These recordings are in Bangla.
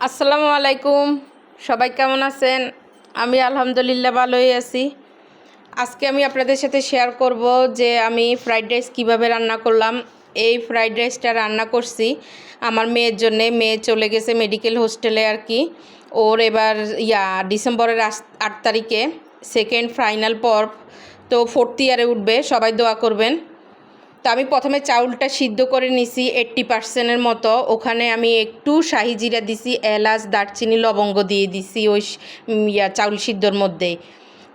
আসসালামু আলাইকুম। সবাই কেমন আছেন? আমি আলহামদুলিল্লাহ ভালোই আছি। আজকে আমি আপনাদের সাথে শেয়ার করব যে আমি ফ্রাইড রাইস কীভাবে রান্না করলাম। এই ফ্রাইড রাইসটা রান্না করছি। আমার মেয়ের জন্যে, মেয়ে চলে গেছে মেডিকেল হোস্টেলে আর কি। ওর এবার, ইয়া, ডিসেম্বরের আট তারিখে সেকেন্ড ফাইনাল পর্ব। তো ফোর্থ ইয়ারে উঠবে, সবাই দোয়া করবেন। তো আমি প্রথমে চাউলটা সিদ্ধ করে নিছি এইট্টি পার্সেন্টের মতো। ওখানে আমি একটু শাহি জিরা দিছি, এলাচ, দারচিনি, লবঙ্গ দিয়ে দিছি ওই ইয়া চাউল সিদ্ধর মধ্যেই।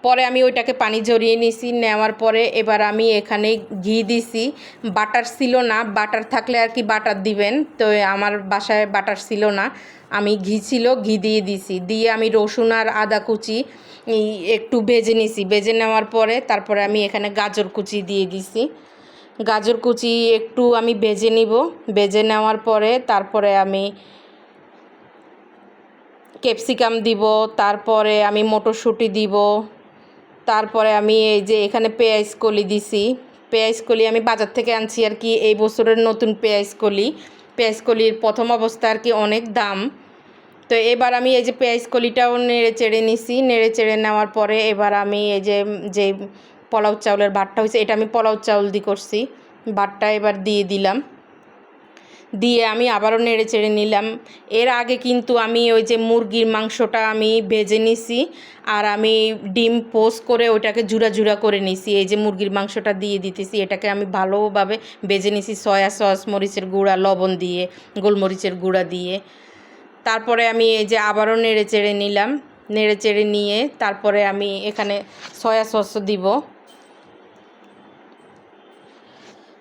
পরে আমি ওইটাকে পানি ঝরিয়ে নিছি, নেওয়ার পরে এবার আমি এখানে ঘি দিছি। বাটার ছিল না, বাটার থাকলে আর কি বাটার দিবেন, তো আমার বাসায় বাটার ছিল না। আমি ঘি ছিল, ঘি দিয়ে দিছি। দিয়ে আমি রসুন আর আদা কুচি একটু ভেজে নিছি। ভেজে নেওয়ার পরে তারপরে আমি এখানে গাজর কুচি দিয়ে দিছি। গাজর কুচি একটু আমি ভেজে নিব। ভেজে নেওয়ার পরে তারপরে আমি ক্যাপসিকাম দিব, তারপরে আমি মটরশুঁটি দিব, তারপরে আমি এই যে এখানে পেঁয়াজ কলি দিছি। পেঁয়াজ কলি আমি বাজার থেকে আনছি আর কি, এই বছরের নতুন পেঁয়াজ কলি। পেঁয়াজ কলির প্রথম অবস্থা আর কি অনেক দাম। তো এবার আমি এই যে পেঁয়াজ কলিটাও নেড়ে চেড়ে নিছি। নেড়ে চেড়ে নেওয়ার পরে এবার আমি এই যে যে পোলাও চাউলের ভাতটা হয়েছে, এটা আমি পোলাও চাউল দিয়ে করছি। ভাতটা এবার দিয়ে দিলাম। দিয়ে আমি আবারও নেড়ে চেড়ে নিলাম। এর আগে কিন্তু আমি ওই যে মুরগির মাংসটা আমি ভেজে নিছি আর আমি ডিম পোস্ট করে ওইটাকে জুড়া জুড়া করে নিছি। এই যে মুরগির মাংসটা দিয়ে দিতেছি, এটাকে আমি ভালোভাবে ভেজে নিছি সয়া সস, মরিচের গুঁড়া, লবণ দিয়ে, গোলমরিচের গুঁড়া দিয়ে। তারপরে আমি এই যে আবারও নেড়ে চেড়ে নিলাম। নেড়ে চেড়ে নিয়ে তারপরে আমি এখানে সয়া সস দিব।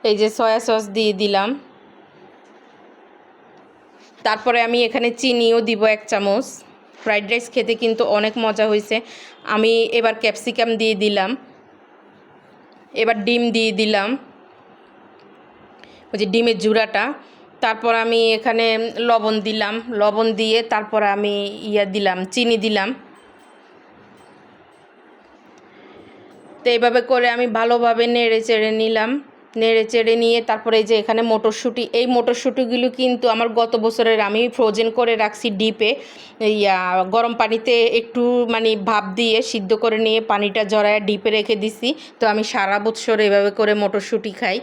এই যে সয়া সস দিয়ে দিলাম। তারপরে আমি এখানে চিনিও দিব এক চামচ। ফ্রাইড রাইস খেতে কিন্তু অনেক মজা হয়েছে। আমি এবার ক্যাপসিকাম দিয়ে দিলাম। এবার ডিম দিয়ে দিলাম। ওই যে ডিমের জুড়াটা তারপর আমি এখানে লবণ দিলাম। লবণ দিয়ে তারপর আমি ইয়া দিলাম, চিনি দিলাম। তো এইভাবে করে আমি ভালোভাবে নেড়ে চেড়ে নিলাম। নেড়ে চেড়ে নিয়ে তারপরে এই যে এখানে মটরশুঁটি, এই মটরশুঁটিগুলো কিন্তু আমার গত বছরের আমি ফ্রোজেন করে রাখছি ডিপে ইয়া, গরম পানিতে একটু মানে ভাপ দিয়ে সিদ্ধ করে নিয়ে পানিটা জড়ায় ডিপে রেখে দিছি। তো আমি সারা বছর এভাবে করে মটরশুঁটি খাই।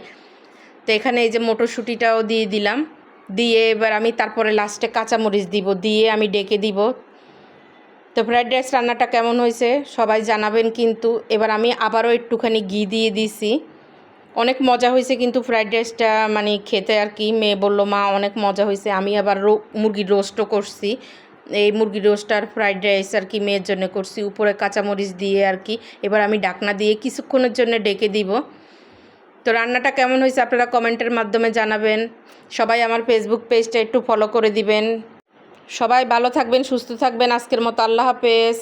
তো এখানে এই যে মটরশুঁটিটাও দিয়ে দিলাম। দিয়ে এবার আমি তারপরে লাস্টে কাঁচামরিচ দিব, দিয়ে আমি ডেকে দিব। তো ফ্রাইড রাইস রান্নাটা কেমন হয়েছে সবাই জানাবেন কিন্তু। এবার আমি আবারও একটুখানি ঘি দিয়ে দিছি। অনেক মজা হয়েছে কিন্তু ফ্রাইড রাইসটা মানে খেতে আর কি। মেয়ে বলল, মা, অনেক মজা হয়েছে। আমি আবার মুরগির রোস্টও করছি। এই মুরগির রোস্ট আর ফ্রাইড রাইস আর কি মেয়ের জন্য করছি। উপরে কাঁচামরিচ দিয়ে আর কি। এবার আমি ডাকনা দিয়ে কিছুক্ষণের জন্য ডেকে দিব। তো রান্নাটা কেমন হয়েছে আপনারা কমেন্টের মাধ্যমে জানাবেন। সবাই আমার ফেসবুক পেজটা একটু ফলো করে দিবেন। সবাই ভালো থাকবেন, সুস্থ থাকবেন। আজকের মতো আল্লাহ হাফেজ।